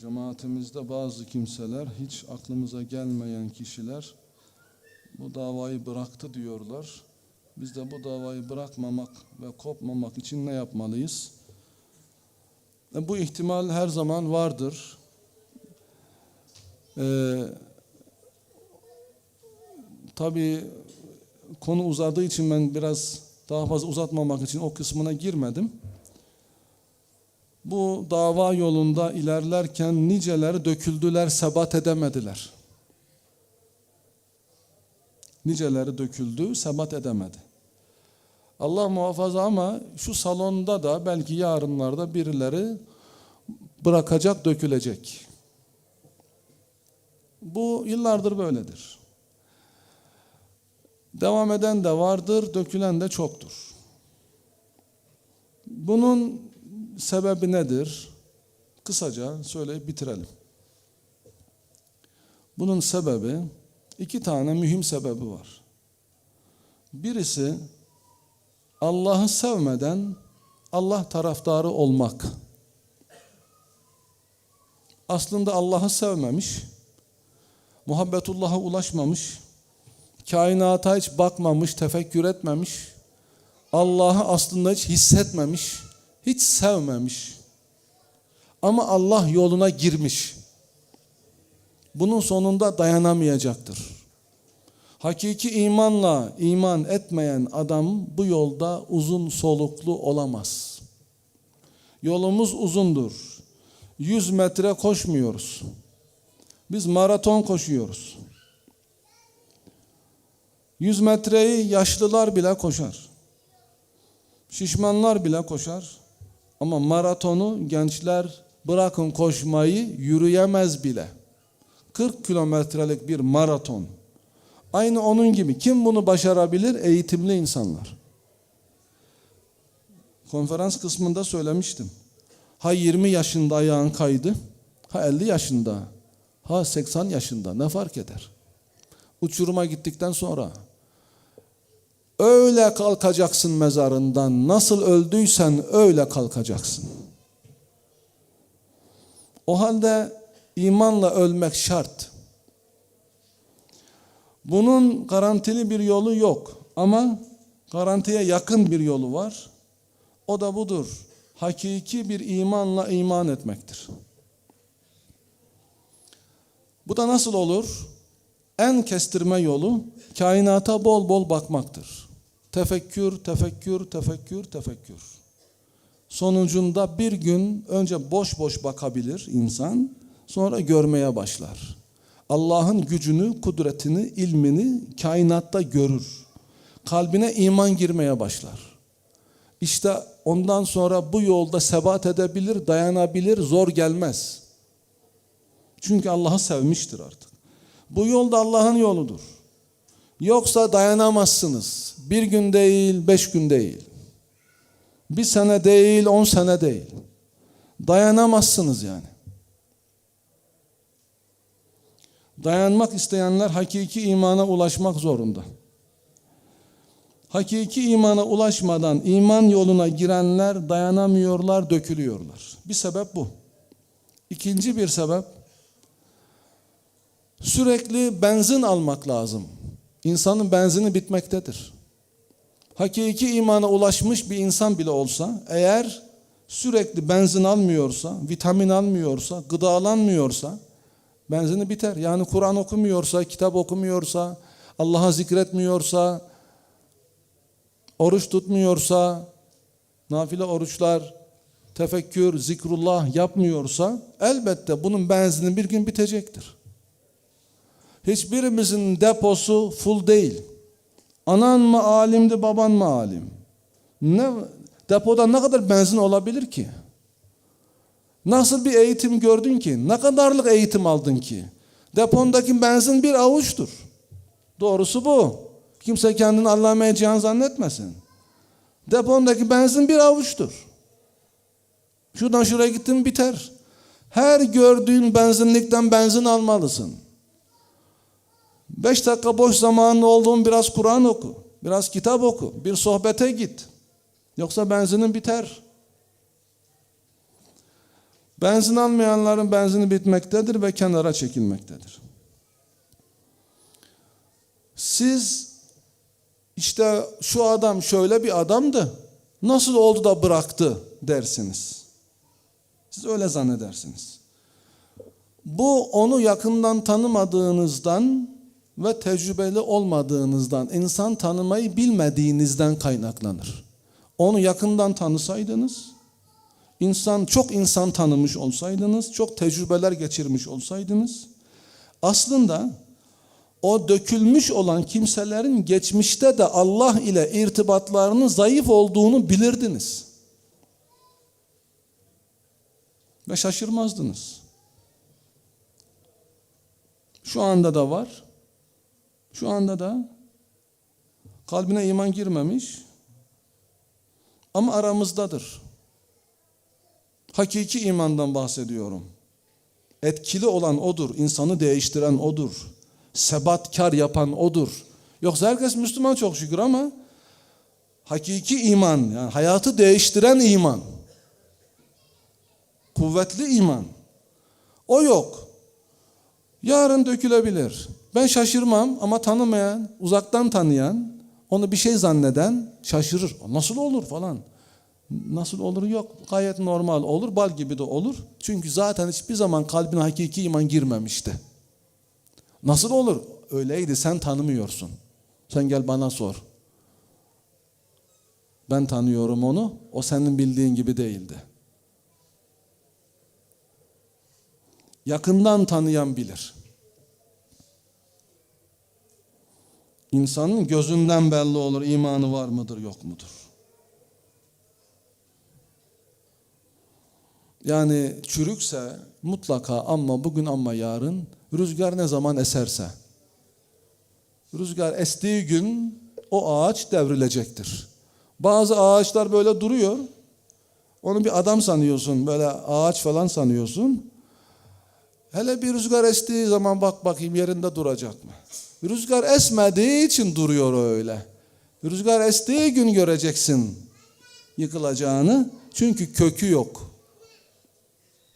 Cemaatimizde bazı kimseler, hiç aklımıza gelmeyen kişiler bu davayı bıraktı diyorlar. Biz de bu davayı bırakmamak ve kopmamak için ne yapmalıyız? E, bu ihtimal her zaman vardır. Ee, tabii konu uzadığı için ben biraz daha fazla uzatmamak için o kısmına girmedim. Bu dava yolunda ilerlerken niceleri döküldüler, sebat edemediler. Niceleri döküldü, sebat edemedi. Allah muhafaza ama şu salonda da belki yarınlarda birileri bırakacak, dökülecek. Bu yıllardır böyledir. Devam eden de vardır, dökülen de çoktur. Bunun sebebi nedir? Kısaca söyleyip bitirelim. Bunun sebebi iki tane mühim sebebi var. Birisi Allah'ı sevmeden Allah taraftarı olmak. Aslında Allah'ı sevmemiş, muhabbetullah'a ulaşmamış, kainata hiç bakmamış, tefekkür etmemiş, Allah'ı aslında hiç hissetmemiş, hiç sevmemiş. Ama Allah yoluna girmiş. Bunun sonunda dayanamayacaktır. Hakiki imanla iman etmeyen adam bu yolda uzun soluklu olamaz. Yolumuz uzundur. 100 metre koşmuyoruz. Biz maraton koşuyoruz. 100 metreyi yaşlılar bile koşar. Şişmanlar bile koşar. Ama maratonu gençler bırakın koşmayı yürüyemez bile. 40 kilometrelik bir maraton. Aynı onun gibi. Kim bunu başarabilir? Eğitimli insanlar. Konferans kısmında söylemiştim. Ha 20 yaşında ayağın kaydı, ha 50 yaşında, ha 80 yaşında ne fark eder? Uçuruma gittikten sonra öyle kalkacaksın mezarından, nasıl öldüysen öyle kalkacaksın. O halde imanla ölmek şart. Bunun garantili bir yolu yok ama garantiye yakın bir yolu var. O da budur. Hakiki bir imanla iman etmektir. Bu da nasıl olur? En kestirme yolu kainata bol bol bakmaktır. Tefekkür, tefekkür, tefekkür, tefekkür. Sonucunda bir gün önce boş boş bakabilir insan, sonra görmeye başlar. Allah'ın gücünü, kudretini, ilmini kainatta görür. Kalbine iman girmeye başlar. İşte ondan sonra bu yolda sebat edebilir, dayanabilir, zor gelmez. Çünkü Allah'ı sevmiştir artık. Bu yolda Allah'ın yoludur. Yoksa dayanamazsınız. Bir gün değil, beş gün değil. Bir sene değil, on sene değil. Dayanamazsınız yani. Dayanmak isteyenler hakiki imana ulaşmak zorunda. Hakiki imana ulaşmadan iman yoluna girenler dayanamıyorlar, dökülüyorlar. Bir sebep bu. İkinci bir sebep sürekli benzin almak lazım. İnsanın benzini bitmektedir. Hakiki imana ulaşmış bir insan bile olsa eğer sürekli benzin almıyorsa, vitamin almıyorsa, gıdalanmıyorsa benzini biter. Yani Kur'an okumuyorsa, kitap okumuyorsa, Allah'a zikretmiyorsa, oruç tutmuyorsa, nafile oruçlar, tefekkür, zikrullah yapmıyorsa elbette bunun benzini bir gün bitecektir. Hiçbirimizin deposu full değil. Anan mı alimdi, baban mı alim? Ne, depoda ne kadar benzin olabilir ki? Nasıl bir eğitim gördün ki? Ne kadarlık eğitim aldın ki? Depondaki benzin bir avuçtur. Doğrusu bu. Kimse kendini anlamayacağını zannetmesin. Depondaki benzin bir avuçtur. Şuradan şuraya gittin biter. Her gördüğün benzinlikten benzin almalısın. Beş dakika boş zamanın olduğun biraz Kur'an oku. Biraz kitap oku. Bir sohbete git. Yoksa benzinin biter. Benzin almayanların benzini bitmektedir ve kenara çekilmektedir. Siz işte şu adam şöyle bir adamdı. Nasıl oldu da bıraktı dersiniz. Siz öyle zannedersiniz. Bu onu yakından tanımadığınızdan ve tecrübeli olmadığınızdan, insan tanımayı bilmediğinizden kaynaklanır. Onu yakından tanısaydınız, insan çok insan tanımış olsaydınız, çok tecrübeler geçirmiş olsaydınız, aslında o dökülmüş olan kimselerin geçmişte de Allah ile irtibatlarının zayıf olduğunu bilirdiniz. Ve şaşırmazdınız. Şu anda da var. Şu anda da kalbine iman girmemiş ama aramızdadır. Hakiki imandan bahsediyorum. Etkili olan odur, insanı değiştiren odur. Sebatkar yapan odur. Yoksa herkes Müslüman çok şükür ama hakiki iman, yani hayatı değiştiren iman. Kuvvetli iman. O yok. Yarın dökülebilir. Ben şaşırmam ama tanımayan, uzaktan tanıyan, onu bir şey zanneden şaşırır. Nasıl olur falan. Nasıl olur yok. Gayet normal olur. Bal gibi de olur. Çünkü zaten hiçbir zaman kalbine hakiki iman girmemişti. Nasıl olur? Öyleydi sen tanımıyorsun. Sen gel bana sor. Ben tanıyorum onu. O senin bildiğin gibi değildi. Yakından tanıyan bilir. İnsanın gözünden belli olur imanı var mıdır yok mudur. Yani çürükse mutlaka ama bugün ama yarın rüzgar ne zaman eserse rüzgar estiği gün o ağaç devrilecektir. Bazı ağaçlar böyle duruyor. Onu bir adam sanıyorsun, böyle ağaç falan sanıyorsun. Hele bir rüzgar estiği zaman bak bakayım yerinde duracak mı? Rüzgar esmediği için duruyor öyle. Rüzgar estiği gün göreceksin yıkılacağını. Çünkü kökü yok.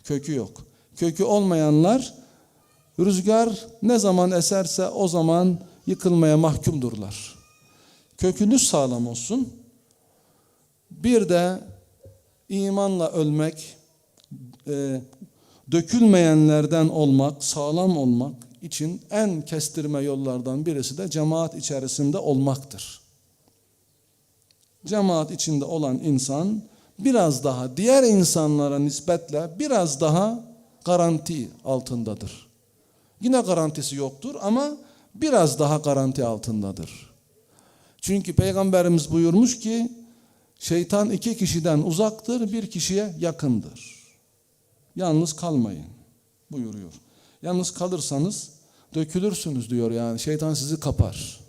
Kökü yok. Kökü olmayanlar rüzgar ne zaman eserse o zaman yıkılmaya mahkumdurlar. Kökünüz sağlam olsun. Bir de imanla ölmek, e, dökülmeyenlerden olmak, sağlam olmak için en kestirme yollardan birisi de cemaat içerisinde olmaktır. Cemaat içinde olan insan biraz daha diğer insanlara nispetle biraz daha garanti altındadır. Yine garantisi yoktur ama biraz daha garanti altındadır. Çünkü Peygamberimiz buyurmuş ki şeytan iki kişiden uzaktır, bir kişiye yakındır. Yalnız kalmayın buyuruyor. Yalnız kalırsanız dökülürsünüz diyor yani. Şeytan sizi kapar.